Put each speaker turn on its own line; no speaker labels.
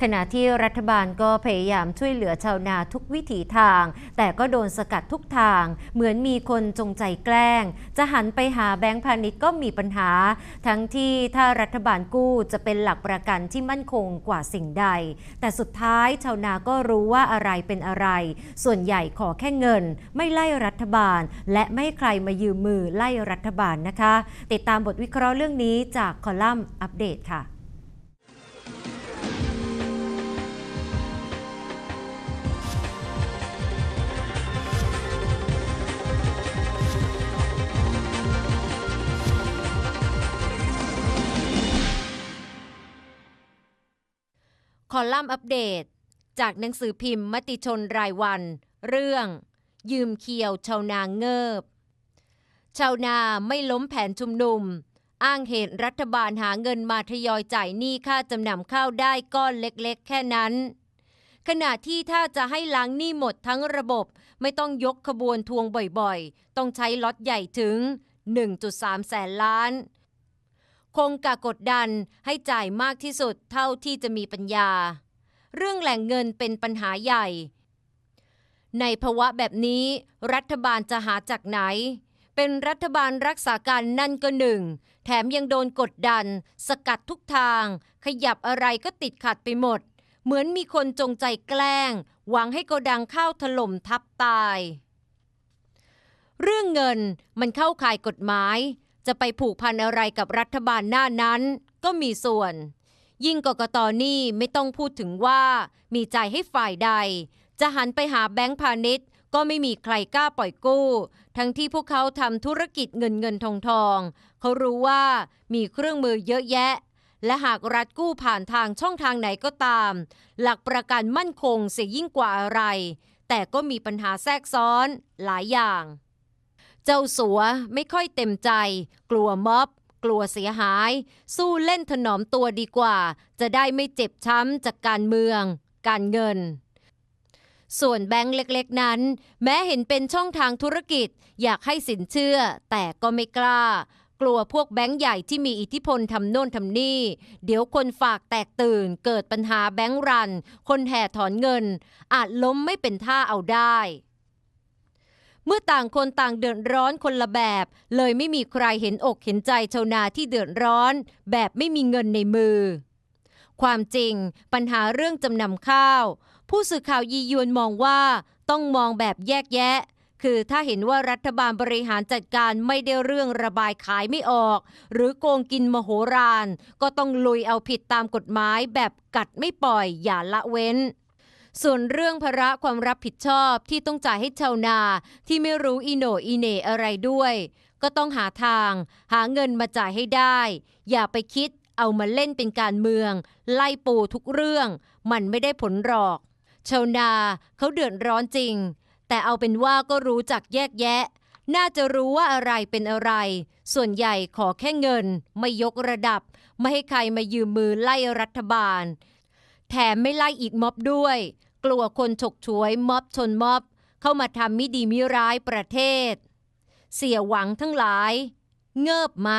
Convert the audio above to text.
ขณะที่รัฐบาลก็พยายามช่วยเหลือชาวนาทุกวิถีทาง แต่ก็โดนสกัดทุกทาง เหมือนมีคนจงใจแกล้ง จะหันไปหาแบงก์พาณิชย์ก็มีปัญหา ทั้งที่ถ้ารัฐบาลกู้จะเป็นหลักประกันที่มั่นคงกว่าสิ่งใด แต่สุดท้ายชาวนาก็รู้ว่าอะไรเป็นอะไร ส่วนใหญ่ขอแค่เงิน ไม่ไล่รัฐบาล และไม่ใครมายืมมือไล่รัฐบาลนะคะ ติดตามบทวิเคราะห์เรื่องนี้จากคอลัมน์อัปเดตค่ะ คอลัมน์อัปเดต จากหนังสือพิมพ์มติชนรายวัน เรื่อง ยืมเคียวชาวนาเงิบ ชาวนาไม่ล้มแผนชุมนุม อ้างเหตุรัฐบาลหาเงินมาทยอยจ่ายหนี้ค่าจำนำข้าวได้ก้อนเล็กๆ แค่นั้น ขณะที่ถ้าจะให้ล้างหนี้หมดทั้งระบบไม่ต้องยกขบวนทวงบ่อยๆ ต้องใช้ล็อตใหญ่ถึง 1.3 แสนล้าน คงกะกดดันให้จ่ายมากที่สุดเท่าที่จะมีปัญญา เรื่องแหล่งเงินเป็นปัญหาใหญ่ ในภาวะแบบนี้รัฐบาลจะหาจากไหน เป็นรัฐบาลรักษาการนั่นก็หนึ่ง แถมยังโดนกดดัน สกัดทุกทาง ขยับอะไรก็ติดขัดไปหมด เหมือนมีคนจงใจแกล้ง หวังให้โกดังข้าวถล่มทับตาย เรื่องเงินมันเข้าข่ายกฎหมาย จะไปผูกพันอะไรกับรัฐบาลหน้านั้น ก็มีส่วน ยิ่งกกตนี่ไม่ต้องพูดถึงว่า มีใจให้ฝ่ายใด จะหันไปหาแบงก์พาณิชย์ ก็ไม่มีใครกล้าปล่อยกู้ ทั้งที่พวกเขาทำธุรกิจเงินเงินทองทองเขารู้ว่ามีเครื่องมือเยอะแยะ และหากรัฐกู้ผ่านทางช่องทางไหนก็ตาม หลักประกันมั่นคงเสียยิ่งกว่าอะไร แต่ก็มีปัญหาแทรกซ้อนหลายอย่าง เจ้าสัวไม่ค่อยเต็มใจ กลัวม็อบ กลัวเสียหาย สู้เล่นถนอมตัวดีกว่า จะได้ไม่เจ็บช้ำจากการเมือง การเงิน ส่วนแบงค์เล็กๆนั้น แม้เห็นเป็นช่องทางธุรกิจอยากให้สินเชื่อ แต่ก็ไม่กล้า กลัวพวกแบงค์ใหญ่ที่มีอิทธิพลทำโน่นทำนี่ เดี๋ยวคนฝากแตกตื่น เกิดปัญหาแบงค์รัน คนแห่ถอนเงิน อาจล้มไม่เป็นท่าเอาได้ เมื่อต่างคนต่างเดือดร้อนคนละแบบ เลยไม่มีใครเห็นอกเห็นใจชาวนาที่เดือดร้อน แบบไม่มีเงินในมือ ความจริงปัญหาเรื่องจำนำข้าว ผู้สื่อข่าวยียวนมองว่าต้องมองแบบแยกแยะ คือถ้าเห็นว่ารัฐบาลบริหารจัดการไม่ได้เรื่องระบายขายไม่ออก หรือโกงกินมโหฬารก็ต้องลุยเอาผิดตามกฎหมายแบบกัดไม่ปล่อยอย่าละเว้น ส่วนเรื่องภาระความรับผิดชอบที่ต้องจ่ายให้ชาวนาที่ไม่รู้อีโหนอีเหนอะไรด้วย ก็ต้องหาทาง หาเงินมาจ่ายให้ได้ อย่าไปคิดเอามาเล่นเป็นการเมือง ไล่ปูทุกเรื่อง มันไม่ได้ผลหรอกชาวนาเขาเดือดร้อนจริง แต่เอาเป็นว่าก็รู้จักแยกแยะ น่าจะรู้ว่าอะไรเป็นอะไร ส่วนใหญ่ขอแค่เงิน ไม่ยกระดับ ไม่ให้ใครมายืมมือไล่รัฐบาล แถมไม่ไล่อีกม็อบด้วย กลัวคนฉกฉวยม็อบชนม็อบ เข้ามาทำมิดีมิร้ายประเทศ เสียหวังทั้งหลาย เงิบไหม